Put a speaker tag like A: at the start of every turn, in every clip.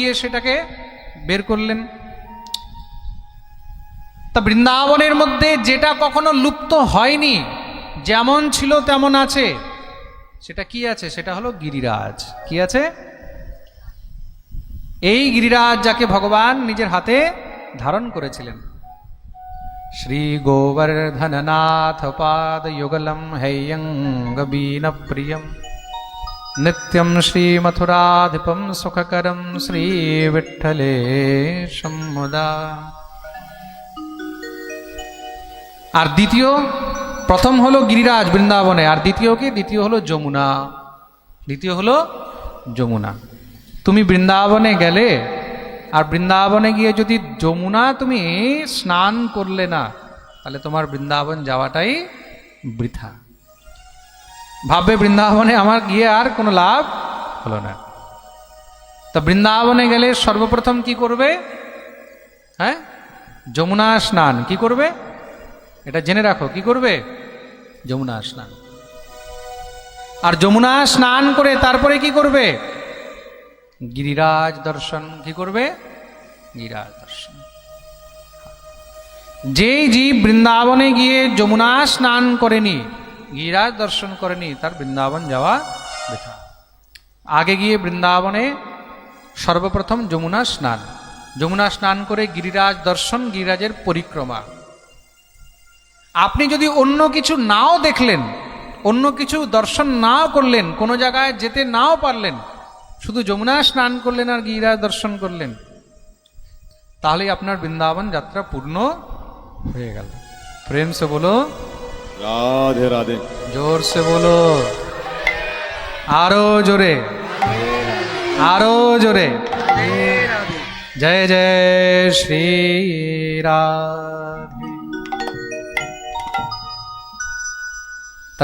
A: গিয়ে সেটাকে বের করলেন। তা বৃন্দাবনের মধ্যে যেটা কখনো লুপ্ত হয়নি, যেমন ছিল তেমন আছে। সেটা কি আছে? সেটা হলো গিরিরাজ। কি আছে? এই গিরিরাজ যাকে ভগবান নিজের হাতে ধারণ করেছিলেন। শ্রী গোবর্ধননাথ পাদ যুগলম হেয়ঙ্গ বীন প্রিয়ম নিত্যম শ্রীমথুরাধিপম সুখকরম শ্রী বিঠলে সম্মুদা আর দ্বিতীয়, প্রথম হলো গিরিরাজ বৃন্দাবনে, আর দ্বিতীয় কি? দ্বিতীয় হলো যমুনা। দ্বিতীয় হলো যমুনা। তুমি বৃন্দাবনে গেলে, আর বৃন্দাবনে গিয়ে যদি যমুনা তুমি স্নান করলে না, তাহলে তোমার বৃন্দাবন যাওয়াটাই বৃথা। ভাববে, বৃন্দাবনে আমার গিয়ে আর কোনো লাভ হলো না। তা বৃন্দাবনে গেলে সর্বপ্রথম কি করবে? হ্যাঁ? যমুনা স্নান কি করবে? এটা জেনে রাখো, কি করবে? যমুনা স্নান। আর যমুনা স্নান করে তারপরে কি করবে? গিরিরাজ দর্শন কি করবে? গিরিরাজ দর্শন। যেই জীব বৃন্দাবনে গিয়ে যমুনা স্নান করেনি গিরিরাজ দর্শন করেনি, তার বৃন্দাবন যাওয়া বৃথা আগে গিয়ে বৃন্দাবনে সর্বপ্রথম যমুনা স্নান। যমুনা স্নান করে গিরিরাজ দর্শন, গিরিরাজের পরিক্রমা। আপনি যদি অন্য কিছু নাও দেখলেন, অন্য কিছু দর্শন নাও করলেন, কোনো জায়গায় যেতে নাও পারলেন, শুধু যমুনা স্নান করলেন আর গিরিরাজ দর্শন করলেন তাহলে আপনার বৃন্দাবন যাত্রা পূর্ণ হয়ে গেল। প্রেম সে বলো
B: রাধে রাধে।
A: জোর সে বলো। আরও জোরে। আরও জোরে। জয় জয় শ্রী রাধে।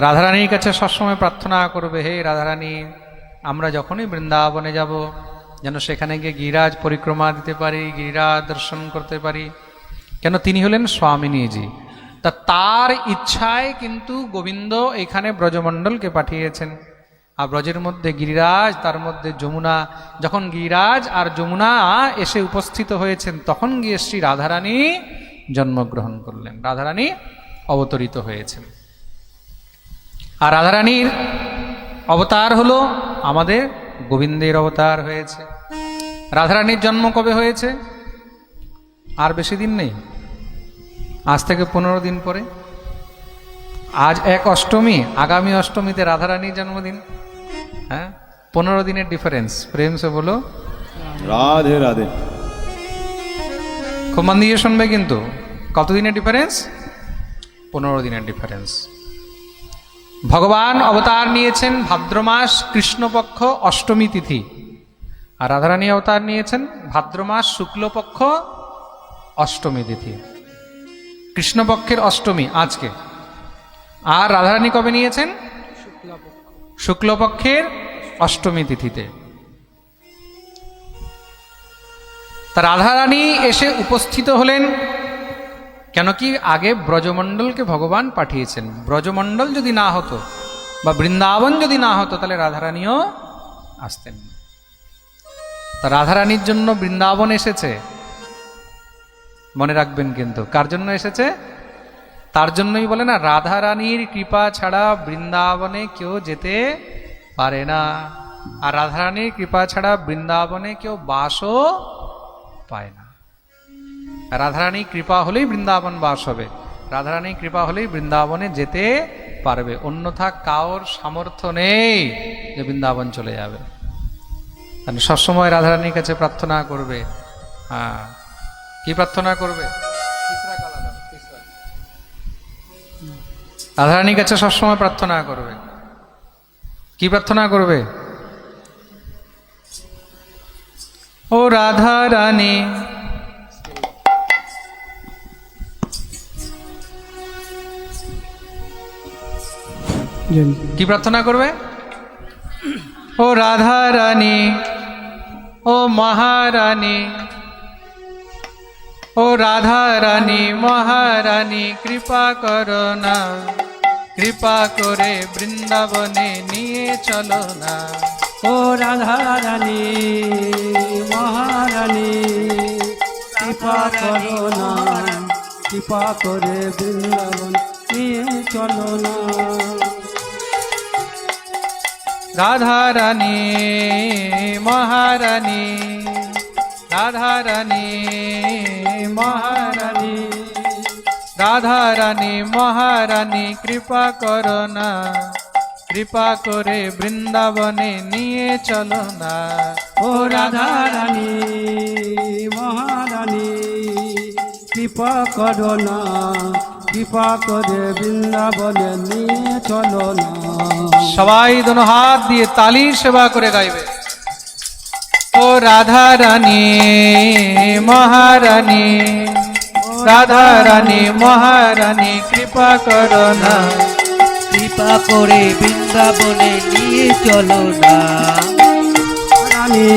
A: রাধারানীর কাছে সবসময় প্রার্থনা করবে, হে রাধারানী, আমরা যখনই বৃন্দাবনে যাব, যেন সেখানে গিয়ে গিরিরাজ পরিক্রমা দিতে পারি, গিরিরাজ দর্শন করতে পারি। কেন, তিনি হলেন স্বামিনীজি। তা তার ইচ্ছায় কিন্তু গোবিন্দ এখানে ব্রজমণ্ডলকে পাঠিয়েছেন। আর ব্রজের মধ্যে গিরিরাজ, তার মধ্যে যমুনা। যখন গিরিরাজ আর যমুনা এসে উপস্থিত হয়েছেন, তখন গিয়ে শ্রী রাধারানী জন্মগ্রহণ করলেন। রাধারানী অবতরিত হয়েছেন। আর রাধারানীর অবতার হলো আমাদের গোবিন্দের অবতার হয়েছে। রাধারানীর জন্ম কবে হয়েছে? আর বেশি দিন নেই। আজ থেকে পনেরো দিন পরে। আজ এক অষ্টমী আগামী অষ্টমীতে রাধারানীর জন্মদিন। হ্যাঁ পনেরো দিনের ডিফারেন্স প্রেম সে বলো
B: রাধে রাধে।
A: খুব মন দিয়ে শুনবে কিন্তু। কতদিনের ডিফারেন্স পনেরো দিনের ডিফারেন্স ভগবান অবতার নিয়েছেন ভাদ্র মাস কৃষ্ণপক্ষ অষ্টমী তিথি। আর রাধারানী অবতার নিয়েছেন ভাদ্র মাস শুক্লপক্ষ অষ্টমী তিথি। কৃষ্ণপক্ষের অষ্টমী, আজকে। আর রাধারানী কবে নিয়েছেন? শুক্লপক্ষের অষ্টমী তিথিতে। তা রাধারানী এসে উপস্থিত হলেন, কেন কি আগে ব্রজমণ্ডলকে ভগবান পাঠিয়েছেন। ব্রজমণ্ডল যদি না হতো বা বৃন্দাবন যদি না হতো, তাহলে রাধারানীও আসতেন। তা রাধারানীর জন্য বৃন্দাবন এসেছে। মনে রাখবেন কিন্তু। কার জন্য এসেছে? তার জন্যই বলে না রাধারানীর কৃপা ছাড়া বৃন্দাবনে কেউ যেতে পারে না। আর রাধারানীর কৃপা ছাড়া বৃন্দাবনে কেউ বাসও পায় না। রাধারানী কৃপা হলেই বৃন্দাবন বাস হবে। রাধারানী কৃপা হলেই বৃন্দাবনে যেতে পারবে। অন্যথা কাওর সামর্থ্য নেই যে বৃন্দাবন চলে যাবে। সবসময় রাধারানীর কাছে প্রার্থনা করবে। হ্যাঁ। কি প্রার্থনা করবে। রাধারানীর কাছে সবসময় প্রার্থনা করবে। কি প্রার্থনা করবে? ও রাধা রানী কি প্রার্থনা করবে? ও রাধা রানী ও মহারানী। ও রাধা রানী মহারানী কৃপা করো না। কৃপা করে বৃন্দাবনে নিয়ে চলো না।
C: ও রাধা রানী মহারানী কৃপা করো না। কৃপা করে বৃন্দাবন নিয়ে চলো না।
A: রাধা রানী মহারানী রাধা রানী মহারানী রাধা রানী মহারানী, কৃপা করো না। কৃপা করে বৃন্দাবনে নিয়ে চলো না।
C: ও রাধা রানী মহারানী, কৃপা করো না। কৃপা করে বৃন্দাবনে নিয়ে চলো না।
A: সবাই দোনো হাত দিয়ে তালি সেবা করে গাইবে। ও রাধা রানী মহারানী রাধা রানী মহারানী কৃপা করো না।
D: কৃপা করে বৃন্দাবনে নিয়ে চলো না।
C: রানী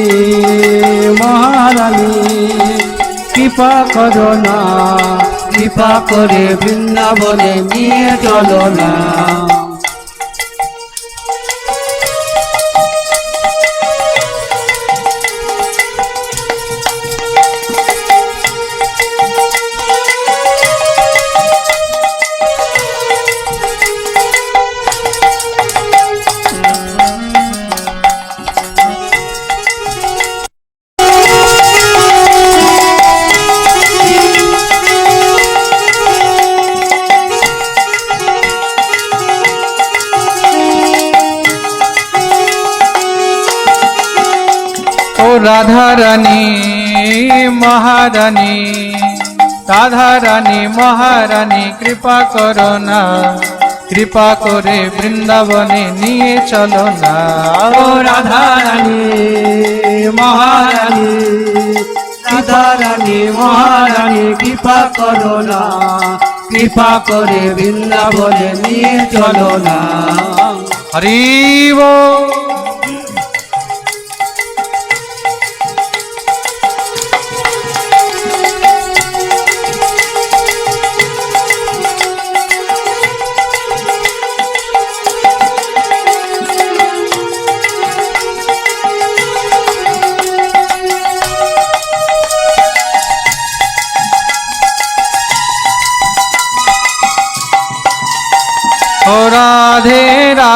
C: মহারানী কৃপা করো না। কৃপা করে বৃন্দাবনে নিয়ে চলো না।
A: ও রাধা রানী মহারানী রাধা রানী মহারানী কৃপা করো না কৃপা করে বৃন্দাবনে নিয়ে চলো না।
C: ও রাধা রানী মহারানী রাধা রানী মহারানী কৃপা করো না কৃপা করে বৃন্দাবনে নিয়ে চলো না।
A: হরিব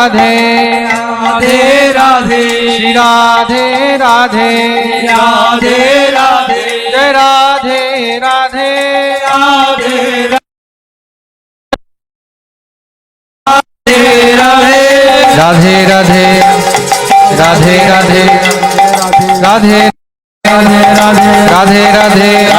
A: রাধে রাধে
C: রাধে
A: শ্রী রাধে রাধে
C: রাধে রাধে
A: জয় রাধে রাধে
C: রাধে
A: রাধে রাধে রাধে রাধে রাধে রাধে রাধে রাধে
B: राधे।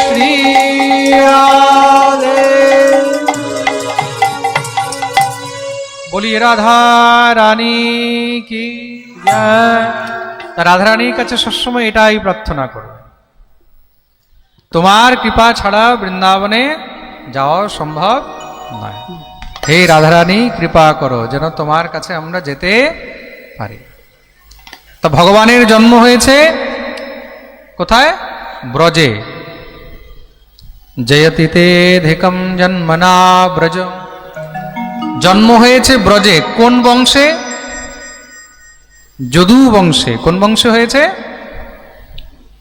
A: শ্রী রাধে। বলি রাধা রানী কি জয় তা রাধা রানীর কাছে সবসময় এটাই প্রার্থনা করবে। তোমার কৃপা ছাড়া বৃন্দাবনে যাওয়া সম্ভব নয়। হে রাধারানী কৃপা করো যেন তোমার কাছে আমরা যেতে পারি। তা ভগবানের জন্ম হয়েছে কোথায়? ব্রজে জয়তিতে ধিকম জন্মনা ব্রজ জন্ম হয়েছে ব্রজে কোন বংশে যদু বংশে কোন বংশে হয়েছে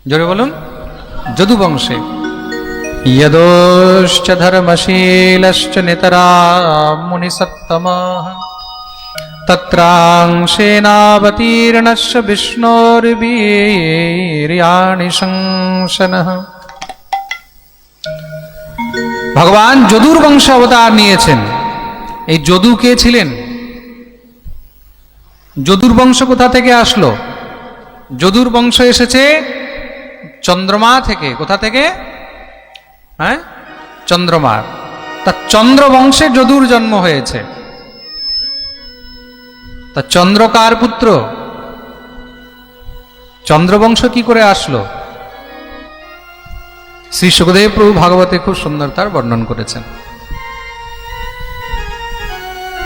A: জোরে বলুন যদু বংশে यदोश्च धर्मशीलश्च नितरा मुनिसत्तमः तत्रांशेनावतीर्णश्च विष्णोर्वीर्याणि শংসনः ভগবান যদুর বংশ অবতার নিয়েছেন এই যদু কে ছিলেন যদুর বংশ কোথা থেকে আসলো যদুর বংশ এসেছে চন্দ্রমা থেকে কোথা থেকে হ্যাঁ চন্দ্রমা তা চন্দ্র বংশে যদুর জন্ম হয়েছে তা চন্দ্রকার পুত্র? চন্দ্রবংশ কি করে আসলো? শ্রী সুখদেব প্রভু ভাগবতে খুব সুন্দর তার বর্ণন করেছেন।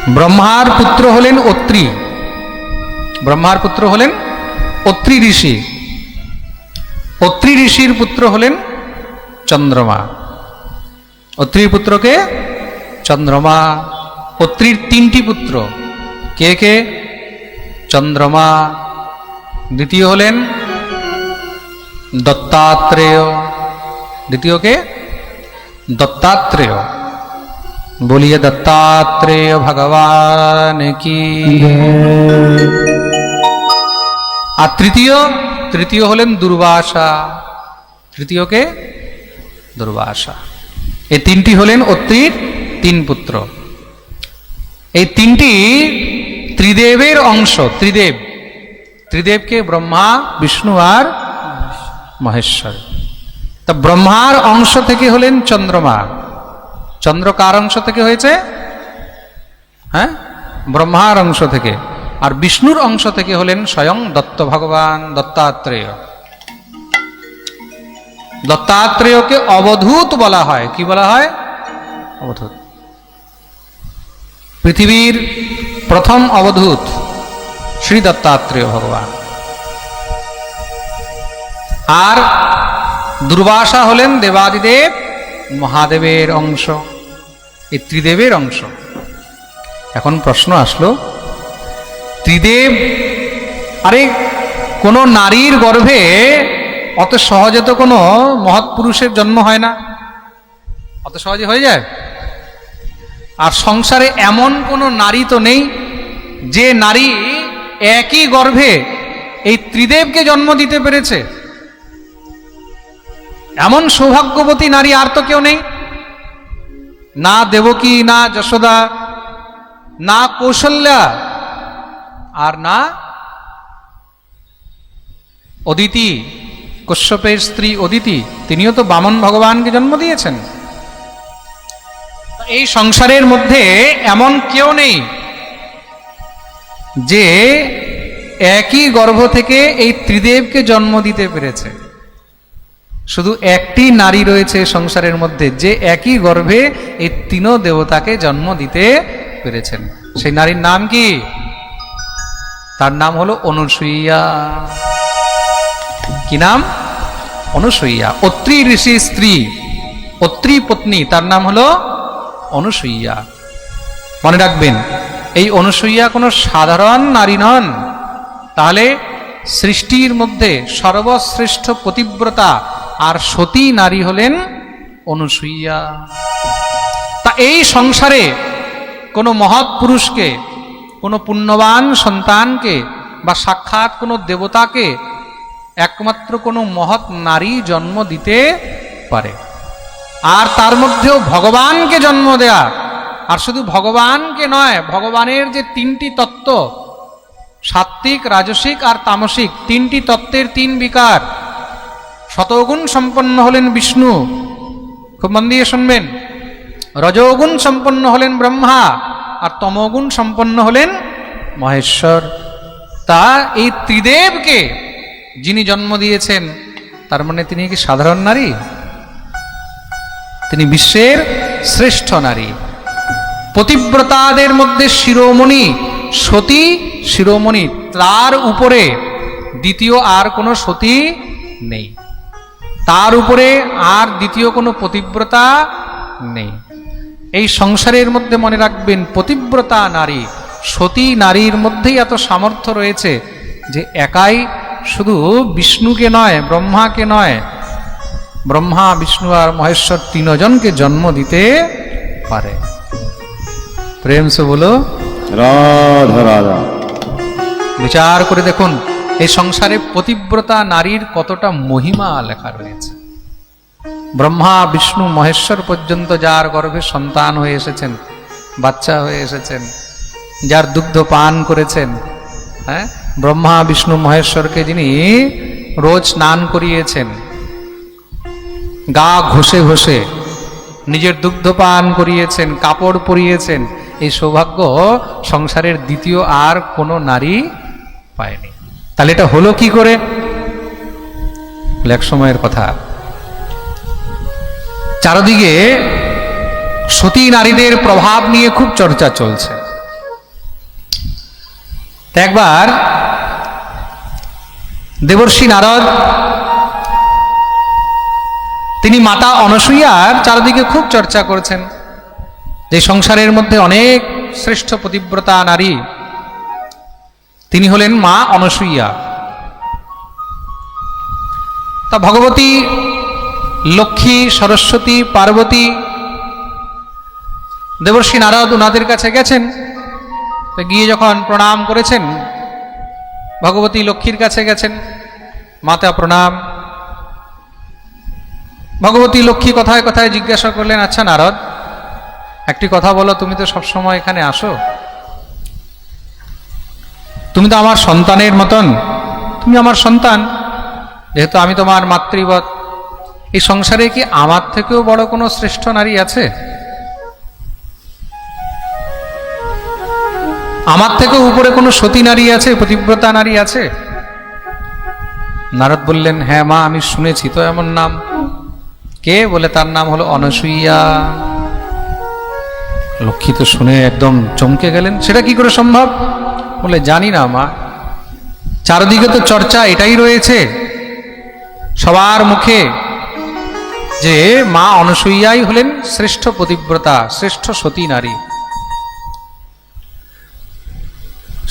A: ব্রহ্মার পুত্র হলেন অত্রি। ব্রহ্মার পুত্র হলেন অত্রি ঋষি। অত্রি ঋষির পুত্র হলেন চন্দ্রমা। অত্রির পুত্রকে চন্দ্রমা। অত্রির তিনটি পুত্র। কে কে? চন্দ্রমা। দ্বিতীয় হলেন দত্তাত্রেয়। দ্বিতীয় কে? দত্তাত্রেয়। বলিয়ে দত্তাত্রেয় ভগবান কি আর তৃতীয়? তৃতীয় হলেন দুর্বাসা। তৃতীয়কে দুর্বাসা। এই তিনটি হলেন অত্রির তিন পুত্র। এই তিনটি ত্রিদেবের অংশ, ত্রিদেব। ত্রিদেবকে ব্রহ্মা, বিষ্ণু আর মহেশ্বর। তা ব্রহ্মার অংশ থেকে হলেন চন্দ্রমা। চন্দ্র কার অংশ থেকে হয়েছে? হ্যাঁ? ব্রহ্মার অংশ থেকে। আর বিষ্ণুর অংশ থেকে হলেন স্বয়ং দত্ত ভগবান দত্তাত্রেয়। দত্তাত্রেয়কে অবধূত বলা হয়। কি বলা হয়? অবধূত। পৃথিবীর প্রথম অবধূত শ্রী দত্তাত্রেয় ভগবান। আর দুর্বাসা হলেন দেবাদিদেব, মহাদেবের অংশ, এই ত্রিদেবের অংশ। এখন প্রশ্ন আসলো, ত্রিদেব, আরে কোনো নারীর গর্ভে অত সহজে তো কোনো মহৎ পুরুষের জন্ম হয় না। অত সহজে হয়ে যায়? আর সংসারে এমন কোনো নারী তো নেই যে নারী একই গর্ভে এই ত্রিদেবকে জন্ম দিতে পেরেছে। এমন সৌভাগ্যবতী নারী আর তো কেউ নেই। না দেবকী, না যশোদা, না কৌশল্যা, আর না অদিতি, কশ্যপের স্ত্রী অদিতি, তিনিও তো বামন ভগবানকে জন্ম দিয়েছেন। এই সংসারের মধ্যে এমন কেউ নেই যে একই গর্ভ থেকে এই ত্রিদেবকে জন্ম দিতে পেরেছে। শুধু একটি নারী রয়েছে সংসারের মধ্যে যে একই গর্ভে এই তিন দেবতাকে জন্ম দিতে পেরেছেন। সেই নারীর নাম কি? তার নাম হলো অনুসুইয়া কি নাম? অনুসুইয়া অত্রি ঋষি স্ত্রী, অত্রি পত্নী, তার নাম হলো অনুসুইয়া। মনে রাখবেন, এই অনুসুইয়া কোনো সাধারণ নারী নন। তাহলে সৃষ্টির মধ্যে সর্বশ্রেষ্ঠ পতিব্রতা আর সতী নারী হলেন অনুসুইয়া। তা এই সংসারে কোনো মহৎ পুরুষকে, কোনো পুণ্যবান সন্তানকে বা সাক্ষাৎ কোনো দেবতাকে একমাত্র কোনো মহৎ নারী জন্ম দিতে পারে। আর তার মধ্যেও ভগবানকে জন্ম দেয়া। আর শুধু ভগবানকে নয়, ভগবানের যে তিনটি তত্ত্ব সাত্বিক রাজসিক আর তামসিক, তিনটি তত্ত্বের তিন বিকার। শতগুণ সম্পন্ন হলেন বিষ্ণু। খুব মন দিয়ে শুনবেন। রজগুণ সম্পন্ন হলেন ব্রহ্মা, আর তমগুণ সম্পন্ন হলেন মহেশ্বর। তা এই ত্রিদেবকে যিনি জন্ম দিয়েছেন, তার মানে তিনি কি সাধারণ নারী? তিনি বিশ্বের শ্রেষ্ঠ নারী। পতিব্রতাদের মধ্যে শিরোমণি, সতী শিরোমণি, তার উপরে দ্বিতীয় আর কোনো সতী নেই। তার উপরে আর দ্বিতীয় কোনো পতিব্রতা নেই। এই সংসারের মধ্যে মনে রাখবেন, পতিব্রতা নারী, সতী নারীর মধ্যেই এত সামর্থ্য রয়েছে যে একাই শুধু বিষ্ণুকে নয়, ব্রহ্মাকে নয় ব্রহ্মা বিষ্ণু আর মহেশ্বর তিনজনকে জন্ম দিতে পারে। প্রেম সে বলো।
B: রাধা রাধা।
A: বিচার করে দেখুন এই সংসারে পতিব্রতা নারীর কতটা মহিমা লেখা রয়েছে। ব্রহ্মা বিষ্ণু মহেশ্বর পর্যন্ত যার গর্ভে সন্তান হয়ে এসেছেন বাচ্চা হয়ে এসেছেন যার দুগ্ধ পান করেছেন হ্যাঁ? ব্রহ্মা বিষ্ণু মহেশ্বরকে যিনি রোজ স্নান করিয়েছেন গা ঘষে ঘষে নিজের দুগ্ধ পান করিয়েছেন, কাপড় পরিয়েছেন, এই সৌভাগ্য সংসারের দ্বিতীয় আর কোনো নারী পায়নি। তাহলে এটা হলো কি করে? এক সময়ের কথা। চারদিকে সতী নারীদের প্রভাব নিয়ে খুব চর্চা চলছে। একবার দেবর্ষী নারদ তিনি মাতা অনসূয়ার চারদিকে খুব চর্চা করেছেন। যে সংসারের মধ্যে অনেক শ্রেষ্ঠ পতিব্রতা নারী, তিনি হলেন মা অনসূয়া তা ভগবতী, লক্ষ্মী, সরস্বতী, পার্বতী, দেবর্ষী নারদ ওনাদের কাছে গেছেন। গিয়ে যখন প্রণাম করেছেন, ভগবতী লক্ষ্মীর কাছে গেছেন, মাতা প্রণাম। ভগবতী লক্ষ্মী কথায় কথায় জিজ্ঞাসা করলেন আচ্ছা নারদ, একটি কথা বলো, তুমি তো সবসময় এখানে আসো। তুমি তো আমার সন্তানের মতন। তুমি আমার সন্তান। যেহেতু আমি তোমার মাতৃবৎ, এই সংসারে কি আমার থেকেও বড় কোনো শ্রেষ্ঠ নারী আছে? আমার থেকেও উপরে কোনো সতী নারী আছে, প্রতিব্রতা নারী আছে? নারদ বললেন হ্যাঁ মা, আমি শুনেছি, তো এমন নাম। কে বলে তার নাম হলো অনসূয়া লক্ষ্মী তো শুনে একদম চমকে গেলেন, সেটা কি করে সম্ভব? বলে, জানি না মা। চারদিকে তো চর্চা, এটাই রয়েছে। সবার মুখে যে মা অনসূয়াই হলেন শ্রেষ্ঠ পতিব্রতা, শ্রেষ্ঠ সতী নারী।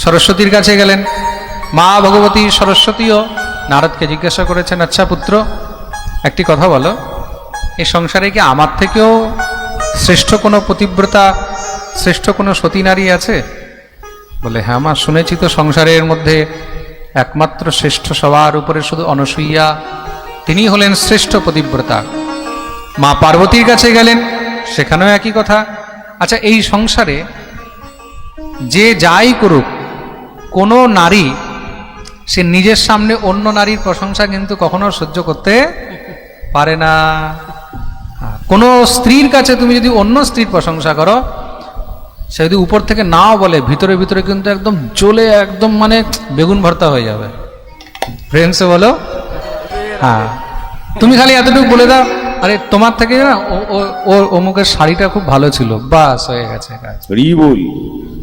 A: সরস্বতীর কাছে গেলেন। মা ভগবতী সরস্বতীও নারদকে জিজ্ঞাসা করেছেন আচ্ছা পুত্র, একটি কথা বলো। এই সংসারে কি আমার থেকেও শ্রেষ্ঠ কোনো পতিব্রতা, শ্রেষ্ঠ কোনো সতী নারী আছে? বলে হ্যাঁ মা, শুনেছি তো সংসারের মধ্যে একমাত্র শ্রেষ্ঠ সবার উপরে শুধু অনসূয়া তিনি হলেন শ্রেষ্ঠ পতিব্রতা। মা পার্বতীর কাছে গেলেন, সেখানেও একই কথা। আচ্ছা এই সংসারে যে যাই করুক, কোনো নারী, সে নিজের সামনে অন্য নারীর প্রশংসা কিন্তু কখনো সহ্য করতে পারে না। কোনো স্ত্রীর কাছে তুমি যদি অন্য স্ত্রীর প্রশংসা করো সে যদি উপর থেকে নাও বলে ভিতরে ভিতরে কিন্তু একদম জ্বলে একদম মানে বেগুন ভর্তা হয়ে যাবে। ফ্রেন্ডসে বলো? হ্যাঁ। তুমি খালি এতটুকু বলে দাও আরে তোমার থেকে না ওর অমুকের শাড়িটা খুব ভালো ছিল বাস হয়ে গেছে কাজ।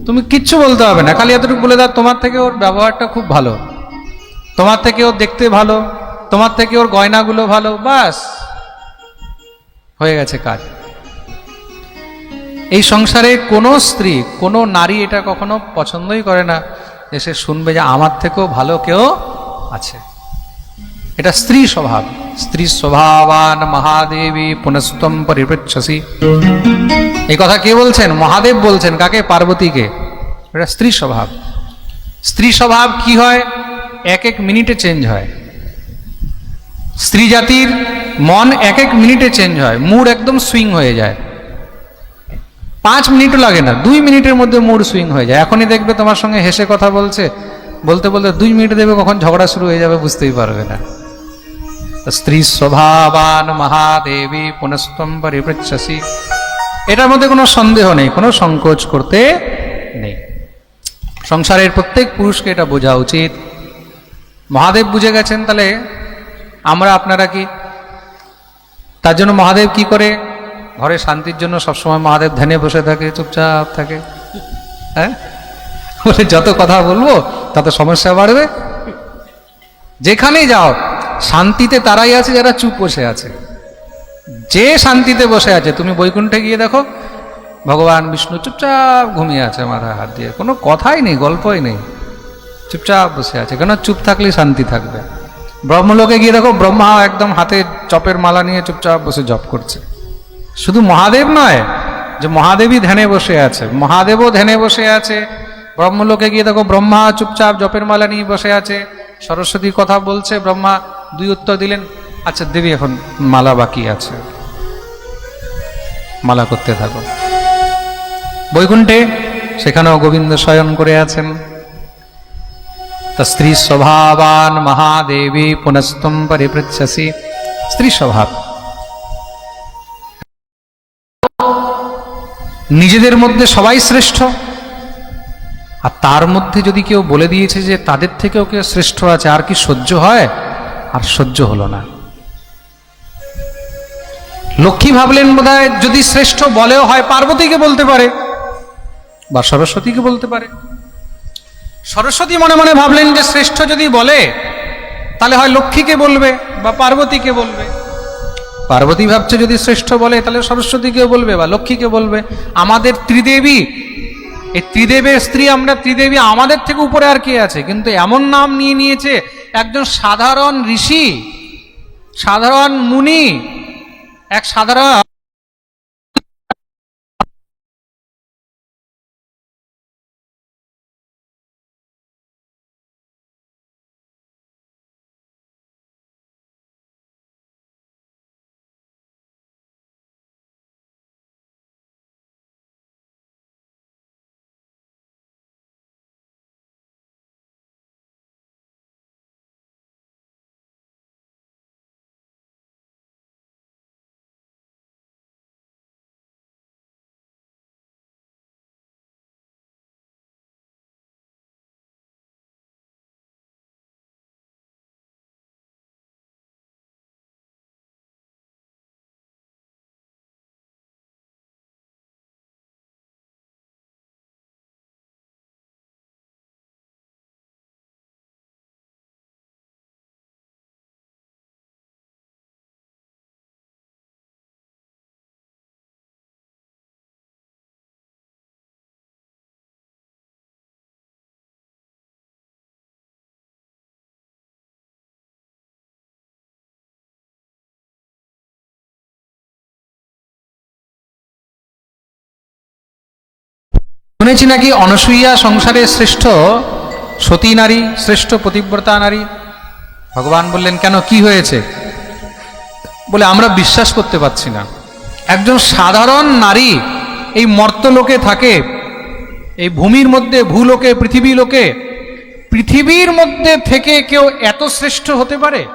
A: তুমি কিচ্ছু বলতে হবে না খালি এতটুকু বলে দাও তোমার থেকে ওর ব্যবহারটা খুব ভালো। তোমার থেকে ওর দেখতে ভালো তোমার থেকে ওর গয়নাগুলো ভালো বাস। হয়ে গেছে কাজ। এই সংসারে কোনো স্ত্রী, কোনো নারী এটা কখনো পছন্দই করে না। যে সে শুনবে যে আমার থেকেও ভালো কেউ আছে। এটা স্ত্রী স্বভাব। স্ত্রী স্বভাবান মহাদেবী পুনস্তম পরিপৃচ্ছসি। এই কথা কে বলছেন? মহাদেব বলছেন। কাকে? পার্বতীকে। এটা স্ত্রী স্বভাব। স্ত্রী স্বভাব কি হয়? এক এক মিনিটে চেঞ্জ হয়। স্ত্রী জাতির মন এক এক মিনিটে চেঞ্জ হয় মুড একদম সুইং হয়ে যায়। পাঁচ মিনিটও লাগে না, দুই মিনিটের মধ্যে মুড সুইং হয়ে যায়। এখনই দেখবে তোমার সঙ্গে হেসে কথা বলছে, বলতে বলতে দুই মিনিটে দেখবে কখন ঝগড়া শুরু হয়ে যাবে, বুঝতেই পারবে না। স্ত্রী স্বভাবান মহাদেবী পুনস্তম পরিপৃচ্ছসি এটার মধ্যে কোনো সন্দেহ নেই, কোনো সংকোচ করতে নেই। সংসারের প্রত্যেক পুরুষকে এটা বোঝা উচিত। মহাদেব বুঝে গেছেন, তাহলে আমরা আপনারা কি তার জন্য মহাদেব কি করে? ঘরে শান্তির জন্য সবসময় মহাদেব ধ্যানে বসে থাকে, চুপচাপ থাকে। হ্যাঁ? বলে, যত কথা বলব, তত সমস্যা বাড়বে। যেখানেই যাও, শান্তিতে তারাই আছে, যারা চুপ বসে আছে। যে শান্তিতে বসে আছে, তুমি বৈকুণ্ঠে গিয়ে দেখো, ভগবান বিষ্ণু চুপচাপ ঘুমিয়ে আছে মাথায় হাত দিয়ে। কোনো কথাই নেই, গল্পই নেই। চুপচাপ বসে আছে। কেন চুপ থাকলেই শান্তি থাকবে। ব্রহ্মলোকে গিয়ে দেখো ব্রহ্মা একদম হাতে চপের মালা নিয়ে চুপচাপ বসে জপ করছে। শুধু মহাদেব নয়, যে মহাদেবই ধ্যানে বসে আছে, মহাদেবও ধ্যানে বসে আছে। ব্রহ্মলোকে গিয়ে দেখো ব্রহ্মা চুপচাপ জপের মালা নিয়ে বসে আছে। সরস্বতী কথা বলছে, ব্রহ্মা দুই উত্তর দিলেন আচ্ছা দেবী, এখন মালা বাকি আছে। মালা করতে থাকো। বৈকুণ্ঠে সেখানেও গোবিন্দ শয়ন করে আছেন। স্ত্রী স্বভাবান মহাদেবী পুনস্তম পরিপৃচ্ছসি স্ত্রী স্বভাব নিজেদের মধ্যে সবাই শ্রেষ্ঠ। আর তার মধ্যে যদি কেউ বলে দিয়েছে যে তাদের থেকেও কেউ শ্রেষ্ঠ আছে, আর কি সহ্য হয়? আর সহ্য হলো না। লক্ষ্মী ভাবলেন বোধহয়, যদি শ্রেষ্ঠ বলেও হয়, পার্বতীকে বলতে পারে বা সরস্বতীকে বলতে পারে। সরস্বতী মনে মনে ভাবলেন যে শ্রেষ্ঠ যদি বলে, তাহলে হয় লক্ষ্মীকে বলবে বা পার্বতীকে বলবে। পার্বতী ভাবছে যদি শ্রেষ্ঠ বলে, তাহলে সরস্বতীকেও বলবে বা লক্ষ্মীকে বলবে। আমাদের ত্রিদেবী, এই ত্রিদেবের স্ত্রী আমরা, ত্রিদেবী আমাদের থেকে উপরে আর কে আছে? কিন্তু এমন নাম নিয়ে নিয়েছে একজন সাধারণ ঋষি, সাধারণ মুনি, এক সাধারণ শুনেছি নাকি অনসূয়া সংসারে শ্রেষ্ঠ? সতী নারী, শ্রেষ্ঠ প্রতিব্রতা নারী। ভগবান বললেন, কেন? কি হয়েছে? বলে, আমরা বিশ্বাস করতে পারছি না। একজন সাধারণ নারী এই মর্তলোকে থাকে, এই ভূমির মধ্যে, ভূলোকে, পৃথিবী লোকে, পৃথিবীর মধ্যে থেকে কেউ এত শ্রেষ্ঠ হতে পারে?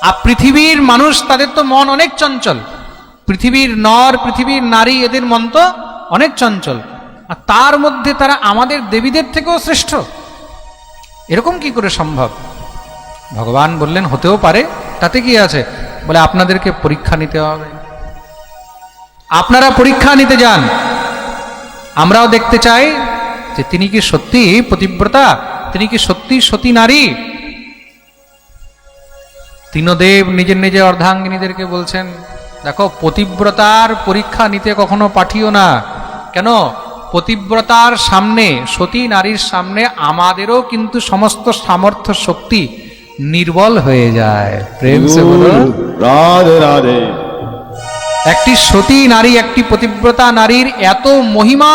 A: আর পৃথিবীর মানুষ, তাদের তো মন অনেক চঞ্চল। পৃথিবীর নর, পৃথিবীর নারী, এদের মন তো অনেক চঞ্চল। আর তার মধ্যে তারা আমাদের দেবীদের থেকেও শ্রেষ্ঠ। এরকম কি করে সম্ভব? ভগবান বললেন, হতেও পারে। তাতে কি আছে? বলে, আপনাদেরকে পরীক্ষা নিতে হবে। আপনারা পরীক্ষা নিতে যান। আমরাও দেখতে চাই যে তিনি কি সত্যি পতিব্রতা, তিনি কি সত্যি সতী নারী। তৃণদেব নিজের নিজের অর্ধাঙ্গিনীদেরকে বলছেন, দেখো, পতিব্রতার পরীক্ষা নিতে কখনো পাঠিও না। কেন? পতিব্রতার সামনে সতী নারীর সামনে আমাদেরও কিন্তু সমস্ত সামর্থ্য শক্তি নির্বল হয়ে যায়। প্রেম একটি সতী নারী একটি পতিব্রতা নারীর এত মহিমা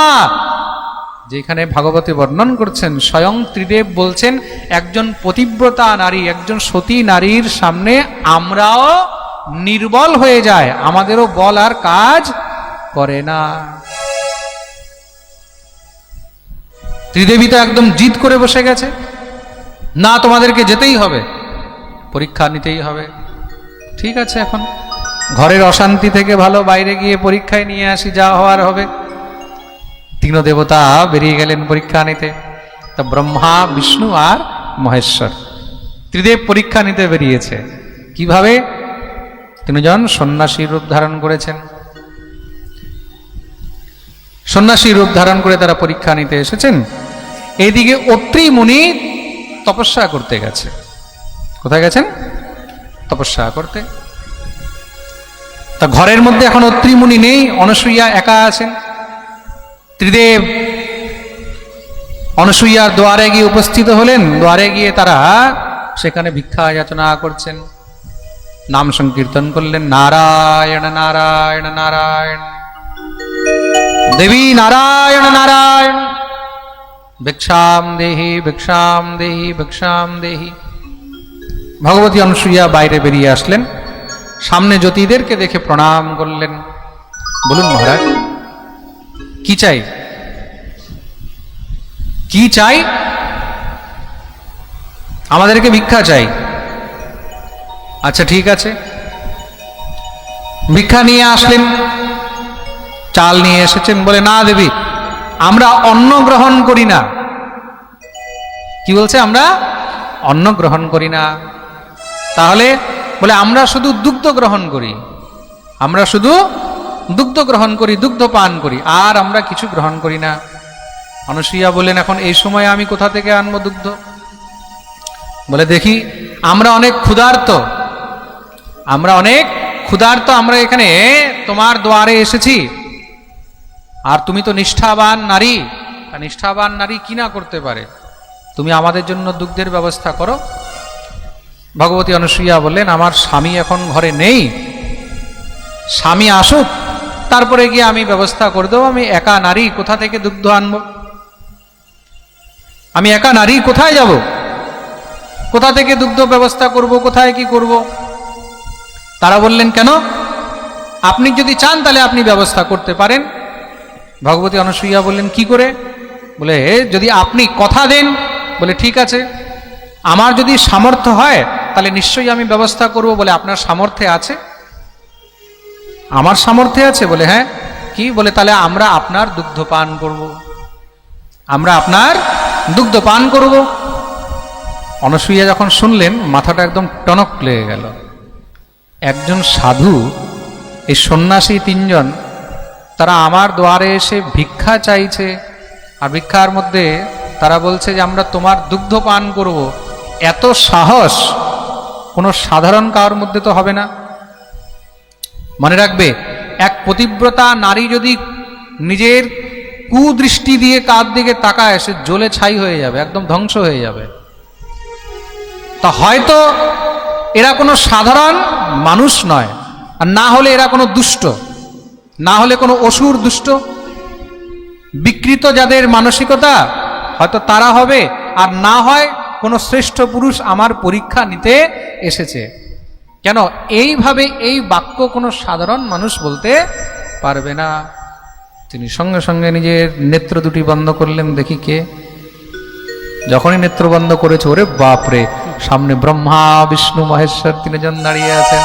A: যেখানে ভাগবতে বর্ণন করছেন স্বয়ং ত্রিদেব বলছেন একজন পতিব্রতা নারী একজন সতী নারীর সামনে আমরাও নির্বল হয়ে যায় আমাদেরও বল আর কাজ করে না। ত্রিদেবী তো একদম জিদ করে বসে গেছে। না, তোমাদেরকে যেতেই হবে। পরীক্ষা নিতেই হবে। ঠিক আছে এখন। ঘরের অশান্তি থেকে ভালো বাইরে গিয়ে পরীক্ষায় নিয়ে আসি, যা হওয়ার হবে। তিন দেবতা বেরিয়ে গেলেন পরীক্ষা নিতে। তা ব্রহ্মা, বিষ্ণু আর মহেশ্বর। ত্রিদেব পরীক্ষা নিতে বেরিয়েছে। কীভাবে? তিনজন সন্ন্যাসী রূপ ধারণ করেছেন। সন্ন্যাসী রূপ ধারণ করে তারা পরীক্ষা নিতে এসেছেন। এইদিকে অত্রি মুনি তপস্যা করতে গেছে। কোথায় গেছেন? তপস্যা করতে। তা ঘরের মধ্যে এখন অত্রিমুনি নেই, অনসূয়া একা আছেন। ত্রিদেব অনসূয়ার দ্বারে গিয়ে উপস্থিত হলেন। দ্বারে গিয়ে তারা সেখানে ভিক্ষা যাচনা করছেন। নাম সংকীর্তন করলেন, নারায়ণ নারায়ণ নারায়ণ। দেবী, নারায়ণ নারায়ণ। ভিক্ষাম দেহি ভিক্ষাম দেহি ভিক্ষাম দেহি। ভগবতী অনুসূয়া বাইরে বেরিয়ে আসলেন। সামনে জ্যোতিদেরকে দেখে প্রণাম করলেন। বলুন মহারাজ, কি চাই? কি চাই? আমাদেরকে ভিক্ষা চাই। আচ্ছা ঠিক আছে। ভিক্ষা নিয়ে আসলেন। চাল নিয়ে এসেছেন বলে, না দেবী আমরা অন্ন গ্রহণ করি না। কি বলছে আমরা? অন্ন গ্রহণ করি না। তাহলে বলে আমরা শুধু দুগ্ধ গ্রহণ করি। আমরা শুধু দুগ্ধ গ্রহণ করি, দুগ্ধ পান করি, আর আমরা কিছু গ্রহণ করি না। অনুসুইয়া বলেন এখন এই সময় আমি কোথা থেকে আনব দুগ্ধ? বলে, দেখি, আমরা অনেক ক্ষুধার্ত। আমরা অনেক ক্ষুধার্ত, আমরা এখানে তোমার দ্বারে এসেছি। আর তুমি তো নিষ্ঠাবান নারী। নিষ্ঠাবান নারী কি না করতে পারে? তুমি আমাদের জন্য দুগ্ধের ব্যবস্থা করো। ভগবতী অনুসুইয়া বললেন, আমার স্বামী এখন ঘরে নেই। স্বামী আসুক, তারপরে গিয়ে আমি ব্যবস্থা করে দেবো। আমি একা নারী, কোথা থেকে দুগ্ধ আনব? আমি একা নারী, কোথায় যাব? কোথা থেকে দুগ্ধ ব্যবস্থা করব? কোথায় কি করব? তারা বললেন, কেন? আপনি যদি চান তাহলে আপনি ব্যবস্থা করতে পারেন। ভগবতী অনুসুইয়া বললেন, কি করে? বলে যদি আপনি কথা দেন, বলে, ঠিক আছে। আমার যদি সামর্থ্য হয়, তাহলে নিশ্চয়ই আমি ব্যবস্থা করব, বলে, আপনার সামর্থ্যে আছে? আমার সামর্থ্যে আছে, বলে হ্যাঁ। কি? বলে, তাহলে আমরা আপনার দুগ্ধ পান করব। আমরা আপনার দুগ্ধ পান করব। অনসূয়া যখন শুনলেন, মাথাটা একদম টনক লেগে গেল। একজন সাধু, এই সন্ন্যাসী তিনজন তারা আমার দ্বারে এসে ভিক্ষা চাইছে। আর ভিক্ষার মধ্যে তারা বলছে যে, আমরা তোমার দুগ্ধ পান করব। এত সাহস, কোনো সাধারণ কারোর মধ্যে তো হবে না। মনে রাখবে, এক পতিব্রতা নারী যদি নিজের কুদৃষ্টি দিয়ে কার দিকে তাকায়, সে জ্বলে ছাই হয়ে যাবে, একদম ধ্বংস হয়ে যাবে। তা হয়তো এরা কোনো সাধারণ মানুষ নয়, আর না হলে এরা কোনো দুষ্ট। না হলে কোনো অসুর দুষ্ট? বিকৃত যাদের মানসিকতা, হয়তো তারা হবে, আর না হয় কোনো শ্রেষ্ঠ পুরুষ আমার পরীক্ষা নিতে এসেছে। কেন এইভাবে এই বাক্য কোনো সাধারণ মানুষ বলতে পারবে না? তিনি সঙ্গে সঙ্গে নিজের নেত্র দুটি বন্ধ করলেন, দেখি কে। যখনই নেত্র বন্ধ করেছে, ওরে বাপরে, সামনে ব্রহ্মা, বিষ্ণু, মহেশ্বর, তিনজন দাঁড়িয়ে আছেন।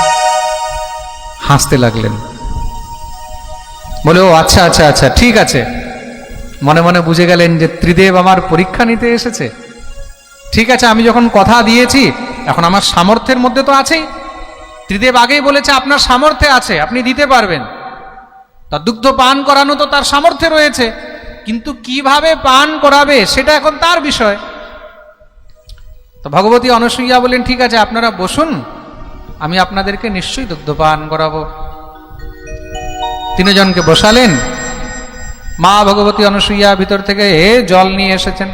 A: হাসতে লাগলেন। বলে, ও আচ্ছা আচ্ছা আচ্ছা ঠিক আছে। মনে মনে বুঝে গেলেন যে ত্রিদেব আমার পরীক্ষা নিতে এসেছে। ঠিক আছে, আমি যখন কথা দিয়েছি, এখন আমার সামর্থ্যের মধ্যে তো আছেই। ত্রিদেব আগেই বলেছে, আপনার সামর্থ্যে আছে, আপনি দিতে পারবেন। তার দুগ্ধ পান করানো তো তার সামর্থ্যে রয়েছে, কিন্তু কীভাবে পান করাবে, সেটা এখন তার বিষয়। তো ভগবতী অনসূয়া বলেন ঠিক আছে, আপনারা বসুন, আমি আপনাদেরকে নিশ্চয়ই দুগ্ধ পান করাবো। তিনজনকে বসালেন। মা ভগবতী অনসূয়া ভিতর থেকে এ জল নিয়ে এসেছেন।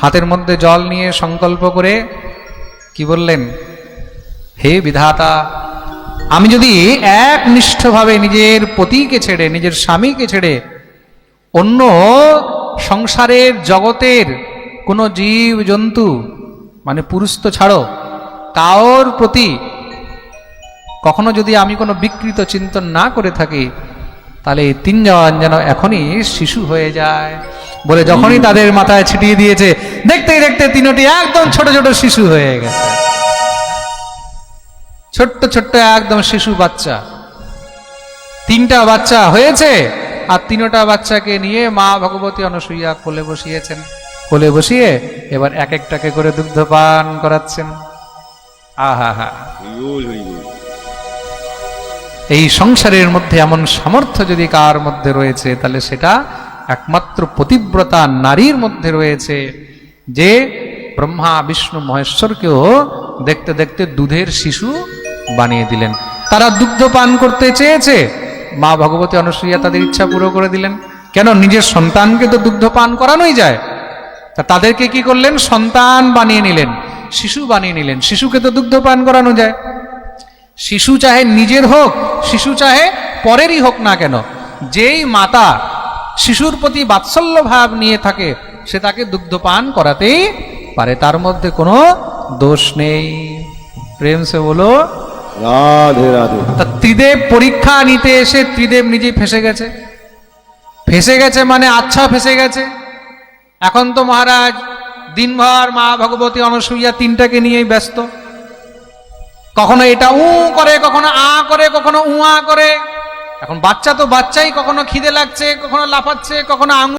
A: হাতের মধ্যে জল নিয়ে সংকল্প করে কি বললেন? হে বিধাতা, আমি যদি একনিষ্ঠভাবে নিজের পতিকে ছেড়ে, নিজের স্বামীকে ছেড়ে অন্য সংসারের জগতের কোনো জীব জন্তু মানে পুরুষ তো ছাড়ো কাওর প্রতি কখনো যদি আমি কোনো বিকৃত চিন্তন না করে থাকি তাহলে এই তিনজন যেন এখনই শিশু হয়ে যায়। বলে যখনই তাদের মাথায় ছিটিয়ে দিয়েছে, দেখতে দেখতে তিনটি একদম ছোট ছোট শিশু হয়ে গেছে। ছোট্ট ছোট্ট একদম শিশু বাচ্চা। তিনটা বাচ্চা হয়েছে আর তিনটা বাচ্চাকে নিয়ে মা ভগবতী অনসূয়া কোলে বসিয়েছেন। কোলে বসিয়ে এবার এক একটাকে করে দুগ্ধ পান করাচ্ছেন। আহা হা। এই সংসারের মধ্যে এমন সামর্থ্য যদি কার মধ্যে রয়েছে, তাহলে সেটা একমাত্র পতিব্রতা নারীর মধ্যে রয়েছে। যে ব্রহ্মা, বিষ্ণু, মহেশ্বরকেও দেখতে দেখতে দুধের শিশু বানিয়ে দিলেন। তারা দুগ্ধ পান করতে চেয়েছে। মা ভগবতী অনুসূয়া তাদের ইচ্ছা পুরো করে দিলেন। কেন? নিজের সন্তানকে তো দুগ্ধ পান করানোই যায়। তা তাদেরকে কি করলেন? সন্তান বানিয়ে নিলেন, শিশু বানিয়ে নিলেন। শিশুকে তো দুগ্ধ পান করানো যায়। শিশু চাহে নিজের হোক শিশু চাহে পরেরই হোক না কেন। যেই মাতা শিশুর প্রতি বাৎসল্য ভাব নিয়ে থাকে সে তাকে দুগ্ধপান করাতেই পারে তার মধ্যে কোনো দোষ নেই। প্রেম সে বলো
B: রাধে রাধে।
A: তা ত্রিদেব পরীক্ষা নিতে এসে ত্রিদেব নিজেই ফেসে গেছে। ফেসে গেছে মানে আচ্ছা ফেসে গেছে। এখন তো মহারাজ দিনভর মা ভগবতী অনসূয়া তিনটাকে নিয়েই ব্যস্ত। কখনো এটা উ করে, কখনো আ করে, কখনো উয়া করে। এখন বাচ্চা তো বাচ্চাই, কখনো খিদে লাগছে, কখনো লাফাচ্ছে, কখনো আঙুল